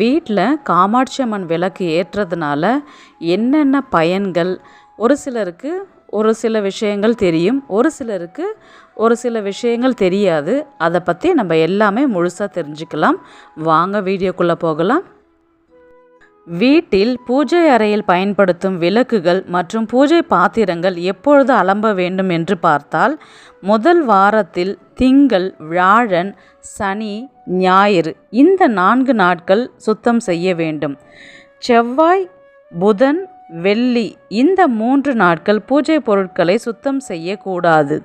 வீட்டில் காமாட்சி அம்மன் விளக்கு ஏற்றுறதுனால என்னென்ன பயன்கள்? ஒரு சிலருக்கு ஒரு சில விஷயங்கள் தெரியும் ஒரு சிலருக்கு ஒரு சில விஷயங்கள் தெரியாது. அதை பற்றி நம்ம எல்லாமே முழுசாக தெரிஞ்சுக்கலாம். வாங்க வீடியோக்குள்ளே போகலாம். வீட்டில் பூஜை அறையில் பயன்படுத்தும் விளக்குகள் மற்றும் பூஜை பாத்திரங்கள் எப்பொழுது அலம்ப வேண்டும் என்று பார்த்தால் முதல் வாரத்தில் திங்கள் வியாழன் சனி ஞாயிறு இந்த நான்கு நாட்கள் சுத்தம் செய்ய வேண்டும். செவ்வாய் புதன் வெள்ளி இந்த மூன்று நாட்கள் பூஜை பொருட்களை சுத்தம் செய்யக்கூடாது.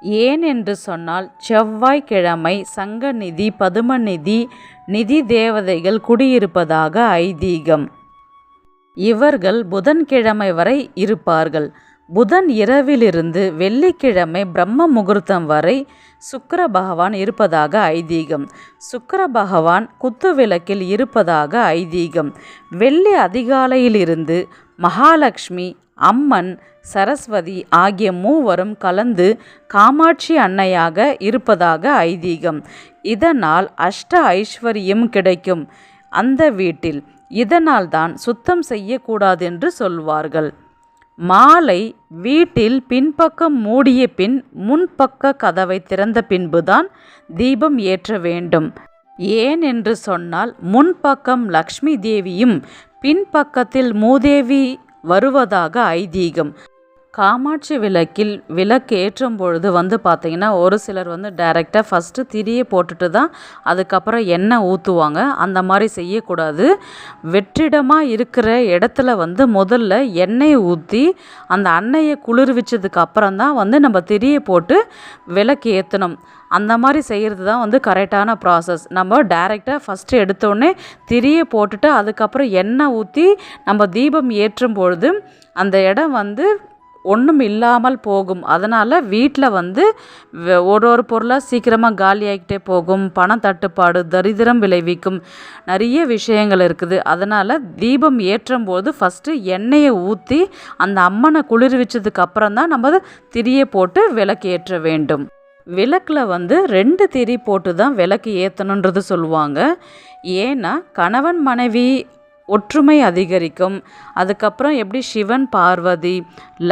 ஏன் என்று சொன்னால் செவ்வாய்க்கிழமை சங்கநிதி பதுமநிதி நிதி தேவதைகள் குடியிருப்பதாக ஐதீகம். இவர்கள் புதன்கிழமை வரை இருப்பார்கள். புதன் இரவிலிருந்து வெள்ளிக்கிழமை பிரம்ம முகூர்த்தம் வரை சுக்கர பகவான் இருப்பதாக ஐதீகம். சுக்கர பகவான் குத்துவிளக்கில் இருப்பதாக ஐதீகம். வெள்ளி அதிகாலையிலிருந்து மகாலட்சுமி அம்மன் சரஸ்வதி ஆகிய மூவரும் கலந்து காமாட்சி அன்னையாக இருப்பதாக ஐதீகம். இதனால் அஷ்ட ஐஸ்வர்யம் கிடைக்கும். அந்த வீட்டில் இதனால் தான் சுத்தம் செய்யக்கூடாது என்று சொல்வார்கள். மாலை வீட்டில் பின்பக்கம் மூடிய பின் முன்பக்க கதவை திறந்த பின்புதான் தீபம் ஏற்ற வேண்டும். ஏன் என்று சொன்னால் முன்பக்கம் லக்ஷ்மி தேவியும் பின்பக்கத்தில் மூதேவி வருவதாக ஐதீகம். காமாட்சி விளக்கில் விளக்கு ஏற்றும் பொழுது வந்து பார்த்திங்கன்னா ஒரு சிலர் வந்து டைரெக்டாக ஃபஸ்ட்டு திரியை போட்டுட்டு தான் அதுக்கப்புறம் எண்ணெய் ஊற்றுவாங்க அந்த மாதிரி செய்யக்கூடாது. வெற்றிடமாக இருக்கிற இடத்துல வந்து முதல்ல எண்ணெயை ஊற்றி அந்த அன்னையை குளிர்விச்சதுக்கு அப்புறம் தான் வந்து நம்ம திரியை போட்டு விளக்கு ஏற்றணும் அந்த மாதிரி செய்கிறது தான் வந்து கரெக்டான ப்ராசஸ் நம்ம டைரெக்டாக ஃபஸ்ட்டு எடுத்தோடனே திரியை போட்டுட்டு அதுக்கப்புறம் எண்ணெய் ஊற்றி நம்ம தீபம் ஏற்றும் பொழுது அந்த இடம் வந்து ஒன்றும் இல்லாமல் போகும். அதனால் வீட்டில் வந்து ஒரு ஒரு பொருளாக சீக்கிரமாக காலியாகிக்கிட்டே போகும். பண தட்டுப்பாடு தரித்திரம் விளைவிக்கும் நிறைய விஷயங்கள் இருக்குது. அதனால் தீபம் ஏற்றும் போது ஃபஸ்ட்டு எண்ணெயை ஊற்றி அந்த அம்மனை குளிர்விச்சதுக்கு அப்புறம் தான் நம்ம திரியை போட்டு விளக்கு ஏற்ற வேண்டும். விளக்கில் வந்து ரெண்டு திரி போட்டு தான் விளக்கு ஏற்றணுன்றது சொல்லுவாங்க. ஏன்னா கணவன் மனைவி ஒற்றுமை அதிகரிக்கும். அதுக்கப்புறம் எப்படி சிவன் பார்வதி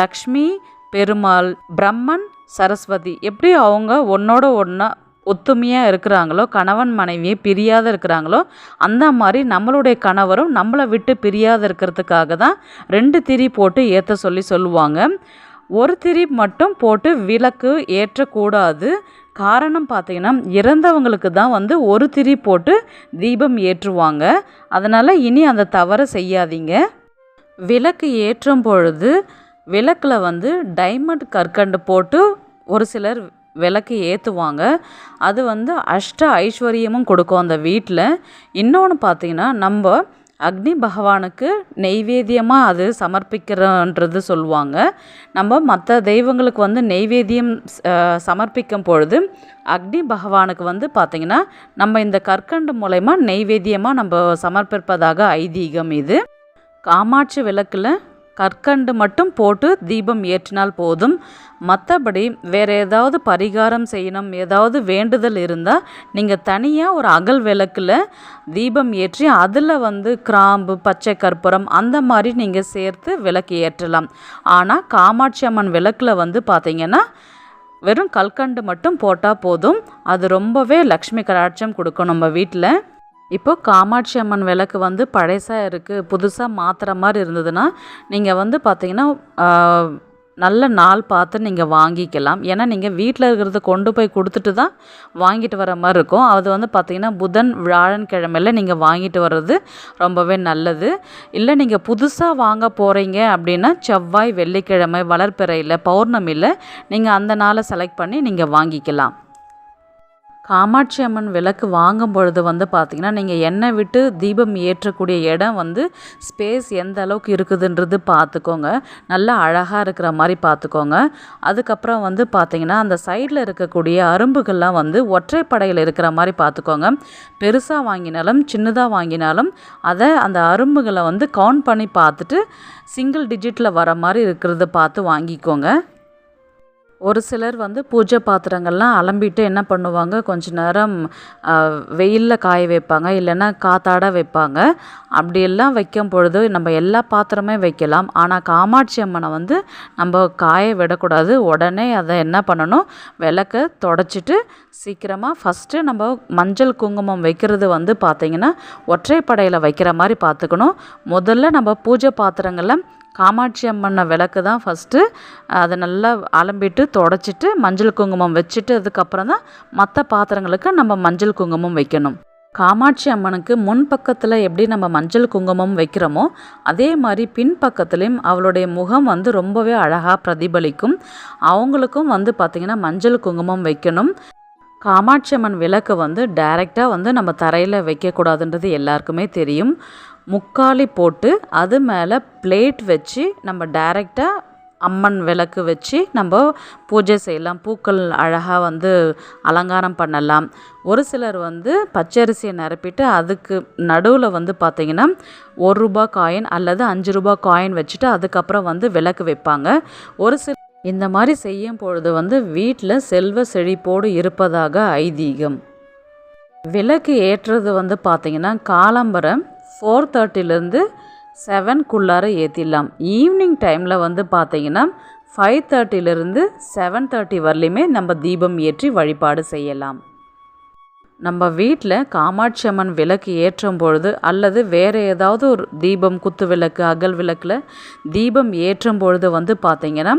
லக்ஷ்மி பெருமாள் பிரம்மன் சரஸ்வதி எப்படி அவங்க ஒன்றோட ஒன்றா ஒத்துமையாக இருக்கிறாங்களோ கணவன் மனைவியை பிரியாத இருக்கிறாங்களோ அந்த மாதிரி நம்மளுடைய கணவரும் நம்மளை விட்டு பிரியாத இருக்கிறதுக்காக தான் ரெண்டு திரி போட்டு ஏற்ற சொல்லி சொல்லுவாங்க. ஒரு திரி மட்டும் போட்டு விளக்கு ஏற்றக்கூடாது. காரணம் பார்த்தீங்கன்னா இறந்தவங்களுக்கு தான் வந்து ஒரு திரி போட்டு தீபம் ஏற்றுவாங்க. அதனால் இனி அந்த தவறை செய்யாதீங்க. விளக்கு ஏற்றும் பொழுது விளக்கில் வந்து டைமண்ட் கற்கண்டு போட்டு ஒரு சிலர் விளக்கு ஏற்றுவாங்க அது வந்து அஷ்ட ஐஸ்வர்யமும் கொடுக்கும் அந்த வீட்டில் இன்னொன்று பார்த்தீங்கன்னா நம்ம அக்னி பகவானுக்கு நெய்வேத்தியமாக அது சமர்ப்பிக்கிறன்றது சொல்லுவாங்க. நம்ம மற்ற தெய்வங்களுக்கு வந்து நெய்வேத்தியம் சமர்ப்பிக்கும் பொழுது அக்னி பகவானுக்கு வந்து பார்த்திங்கன்னா நம்ம இந்த கற்கண்டு மூலயமா நெய்வேத்தியமாக நம்ம சமர்ப்பிப்பதாக ஐதீகம் இது. காமாட்சி விளக்கில் கற்கண்டு மட்டும் போட்டு தீபம் ஏற்றினால் போதும். மற்றபடி வேறு ஏதாவது பரிகாரம் செய்யணும் ஏதாவது வேண்டுதல் இருந்தால் நீங்கள் தனியாக ஒரு அகல் விளக்கில் தீபம் ஏற்றி அதில் வந்து கிராம்பு பச்சை கற்பூரம் அந்த மாதிரி நீங்கள் சேர்த்து விளக்கு ஏற்றலாம். ஆனால் காமாட்சி அம்மன் விளக்கில் வந்து பார்த்திங்கன்னா வெறும் கல்கண்டு மட்டும் போட்டால் போதும். அது ரொம்பவே லக்ஷ்மி கடாட்சம் கொடுக்கும் நம்ம வீட்டில் இப்போ காமாட்சி அம்மன் விளக்கு வந்து பழசாக இருக்குது புதுசாக மாற்றுற மாதிரி இருந்ததுன்னா நீங்கள் வந்து பார்த்தீங்கன்னா நல்ல நாள் பார்த்து நீங்கள் வாங்கிக்கலாம். ஏன்னா நீங்கள் வீட்டில் இருக்கிறத கொண்டு போய் கொடுத்துட்டு தான் வாங்கிட்டு வர மாதிரி இருக்கும். அது வந்து பார்த்திங்கன்னா புதன் வியாழன்கிழமையில் நீங்கள் வாங்கிட்டு வர்றது ரொம்பவே நல்லது. இல்லை நீங்கள் புதுசாக வாங்க போகிறீங்க அப்படின்னா செவ்வாய் வெள்ளிக்கிழமை வளர்ப்பிறையில் பௌர்ணமியில் நீங்கள் அந்த நாளை செலக்ட் பண்ணி நீங்கள் வாங்கிக்கலாம். காமாட்சி அம்மன் விளக்கு வாங்கும் பொழுது வந்து பார்த்திங்கன்னா நீங்கள் எண்ணெய் விட்டு தீபம் ஏற்றக்கூடிய இடம் வந்து ஸ்பேஸ் எந்த அளவுக்கு இருக்குதுன்றது பார்த்துக்கோங்க. நல்லா அழகாக இருக்கிற மாதிரி பார்த்துக்கோங்க. அதுக்கப்புறம் வந்து பார்த்திங்கன்னா அந்த சைடில் இருக்கக்கூடிய அரும்புகள்லாம் வந்து ஒற்றைப்படையில் இருக்கிற மாதிரி பார்த்துக்கோங்க. பெருசாக வாங்கினாலும் சின்னதாக வாங்கினாலும் அதை அந்த அரும்புகளை வந்து கவுண்ட் பண்ணி பார்த்துட்டு சிங்கிள் டிஜிட்டில் வர மாதிரி இருக்கிறத பார்த்து வாங்கிக்கோங்க. ஒரு சிலர் வந்து பூஜை பாத்திரங்கள்லாம் அலம்பிட்டு என்ன பண்ணுவாங்க? கொஞ்ச நேரம் வெயிலில் காய வைப்பாங்க. இல்லைன்னா காத்தாட வைப்பாங்க. அப்படியெல்லாம் வைக்கும் பொழுது நம்ம எல்லா பாத்திரமே வைக்கலாம். ஆனால் காமாட்சி அம்மனை வந்து நம்ம காய விடக்கூடாது. உடனே அதை என்ன பண்ணணும்? விளக்க தொடச்சிட்டு சீக்கிரமாக ஃபஸ்ட்டு நம்ம மஞ்சள் குங்குமம் வைக்கிறது வந்து பார்த்திங்கன்னா ஒற்றைப்படையில் வைக்கிற மாதிரி பார்த்துக்கணும் முதல்ல நம்ம பூஜை பாத்திரங்களை காமாட்சி அம்மனை விளக்கு தான் ஃபஸ்ட்டு அதை நல்லா அலம்பிட்டு தொடச்சிட்டு மஞ்சள் குங்குமம் வச்சுட்டு அதுக்கப்புறம் தான் மற்ற பாத்திரங்களுக்கு நம்ம மஞ்சள் குங்குமம் வைக்கணும். காமாட்சி அம்மனுக்கு முன் பக்கத்தில் எப்படி நம்ம மஞ்சள் குங்குமம் வைக்கிறோமோ அதே மாதிரி பின் பக்கத்துலேயும் அவளுடைய முகம் வந்து ரொம்பவே அழகாக பிரதிபலிக்கும். அவங்களுக்கும் வந்து பார்த்திங்கன்னா மஞ்சள் குங்குமம் வைக்கணும். காமாட்சி அம்மன் விளக்கு வந்து டைரெக்டாக வந்து நம்ம தரையில் வைக்கக்கூடாதுன்றது எல்லாருக்குமே தெரியும். முக்காலி போட்டு அது மேலே பிளேட் வச்சு நம்ம டைரெக்டாக அம்மன் விளக்கு வச்சு நம்ம பூஜை செய்யலாம். பூக்கள் அழகாக வந்து அலங்காரம் பண்ணலாம். ஒரு சிலர் வந்து பச்சரிசியை நிரப்பிட்டு அதுக்கு நடுவில் வந்து பார்த்திங்கன்னா ஒரு ரூபா காயின் அல்லது அஞ்சு ரூபா காயின் வச்சுட்டு அதுக்கப்புறம் வந்து விளக்கு வைப்பாங்க. ஒரு சில இந்த மாதிரி செய்யும் பொழுது வந்து வீட்டில் செல்வ செழிப்போடு இருப்பதாக ஐதீகம். விளக்கு ஏற்றுறது வந்து பார்த்திங்கன்னா காலம்பரம் ஃபோர் தேர்ட்டிலேருந்து செவன்குள்ளார ஏற்றிடலாம் ஈவினிங் டைமில் வந்து பார்த்திங்கன்னா ஃபைவ் தேர்ட்டிலேருந்து செவன் தேர்ட்டி வரலையுமே நம்ம தீபம் ஏற்றி வழிபாடு செய்யலாம். நம்ம வீட்டில் காமாட்சி அம்மன் விளக்கு ஏற்றும் பொழுது அல்லது வேறு ஏதாவது ஒரு தீபம் குத்து விளக்கு அகல் விளக்கில் தீபம் ஏற்றும் பொழுது வந்து பார்த்திங்கன்னா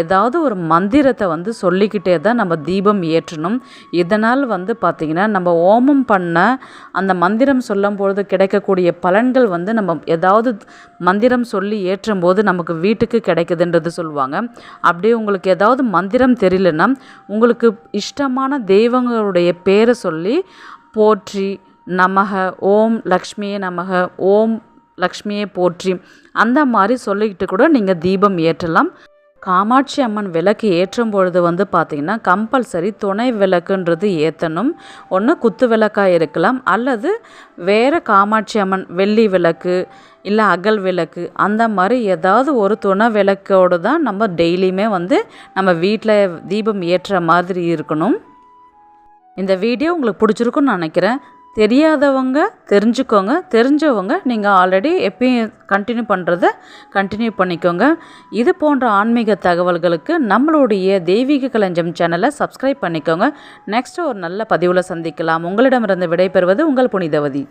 ஏதாவது ஒரு மந்திரத்தை வந்து சொல்லிக்கிட்டே தான் நம்ம தீபம் ஏற்றணும். இதனால் வந்து பார்த்திங்கன்னா நம்ம ஓமம் பண்ண அந்த மந்திரம் சொல்லும் பொழுது கிடைக்கக்கூடிய பலன்கள் வந்து நம்ம ஏதாவது மந்திரம் சொல்லி ஏற்றும் போது நமக்கு வீட்டுக்கு கிடைக்குதுன்றது சொல்லுவாங்க. அப்படியே உங்களுக்கு ஏதாவது மந்திரம் தெரியலன்னா உங்களுக்கு இஷ்டமான தெய்வங்களுடைய பேரை சொல்லி போற்றி நமக ஓம் லக்ஷ்மியே நமக ஓம் லக்ஷ்மியே போற்றி. அந்த மாதிரி சொல்லிக்கிட்டு கூட நீங்கள் தீபம் ஏற்றலாம். காமாட்சி அம்மன் விளக்கு ஏற்றும் பொழுது வந்து பார்த்திங்கன்னா கம்பல்சரி துணை விளக்குன்றது ஏற்றணும் ஒன்று குத்து விளக்காக இருக்கலாம் அல்லது வேறு காமாட்சி அம்மன் வெள்ளி விளக்கு இல்லை அகல் விளக்கு அந்த மாதிரி ஏதாவது ஒரு துணை விளக்கோடு தான் நம்ம டெய்லியுமே வந்து நம்ம வீட்டில் தீபம் ஏற்ற மாதிரி இருக்கணும். இந்த வீடியோ உங்களுக்கு பிடிச்சிருக்குன்னு நினைக்கிறேன். தெரியாதவங்க தெரிஞ்சுக்கோங்க. தெரிஞ்சவங்க நீங்கள் ஆல்ரெடி எப்பயும் கண்டினியூ பண்ணுறத கண்டினியூ பண்ணிக்கோங்க. இது போன்ற ஆன்மீக தகவல்களுக்கு நம்மளுடைய தெய்வீக களஞ்சம் சேனலை சப்ஸ்கிரைப் பண்ணிக்கோங்க. நெக்ஸ்ட்டு ஒரு நல்ல பதிவில் சந்திக்கலாம். உங்களிடமிருந்து விடைபெறுவது உங்கள் புனிதவதி.